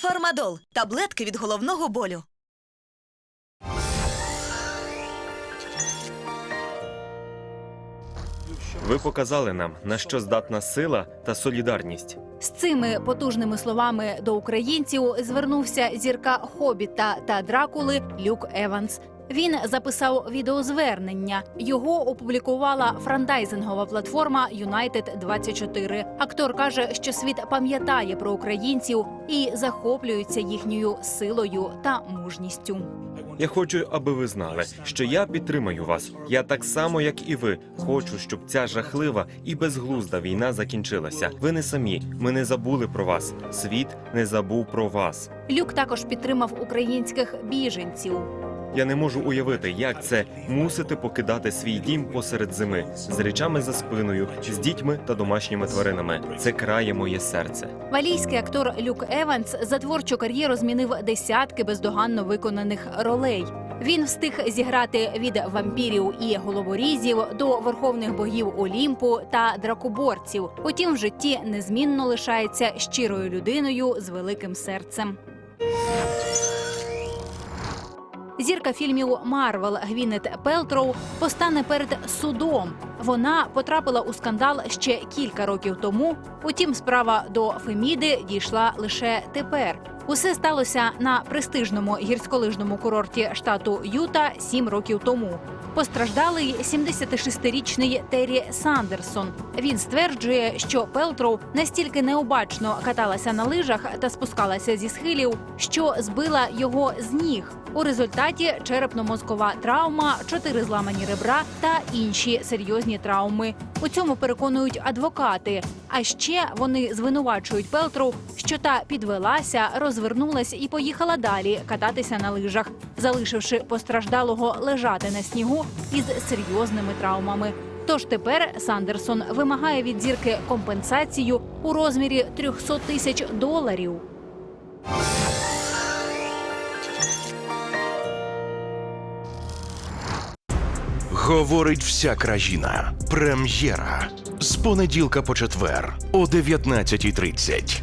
Фармадол таблетки від головного болю. Ви показали нам, на що здатна сила та солідарність. З цими потужними словами до українців звернувся зірка Хобіта та Дракули Люк Еванс. Він записав відеозвернення. Його опублікувала франдайзингова платформа United 24 Актор каже, що світ пам'ятає про українців і захоплюється їхньою силою та мужністю. Я хочу, аби ви знали, що я підтримаю вас. Я так само, як і ви, хочу, щоб ця жахлива і безглузда війна закінчилася. Ви не самі. Ми не забули про вас. Світ не забув про вас. Люк також підтримав українських біженців. Я не можу уявити, як це мусити покидати свій дім посеред зими з речами за спиною, з дітьми та домашніми тваринами. Це крає моє серце. Валійський актор Люк Еванс за творчу кар'єру змінив десятки бездоганно виконаних ролей. Він встиг зіграти від вампірів і головорізів до верховних богів Олімпу та дракоборців. Утім, в житті незмінно лишається щирою людиною з великим серцем. Зірка фільмів Марвел Гвінет Пелтроу постане перед судом. Вона потрапила у скандал ще кілька років тому. Утім, справа до Феміди дійшла лише тепер. Усе сталося на престижному гірськолижному курорті штату Юта сім років тому. Постраждалий 76-річний Террі Сандерсон. Він стверджує, що Пелтроу настільки необачно каталася на лижах та спускалася зі схилів, що збила його з ніг. У результаті черепно-мозкова травма, чотири зламані ребра та інші серйозні травми. У цьому переконують адвокати. А ще вони звинувачують Пелтроу, що та підвелася, розвернулась і поїхала далі кататися на лижах, залишивши постраждалого лежати на снігу із серйозними травмами. Тож тепер Сандерсон вимагає від зірки компенсацію у розмірі 300 тисяч доларів. Говорить вся країна. Прем'єра з понеділка по четвер о 19.30.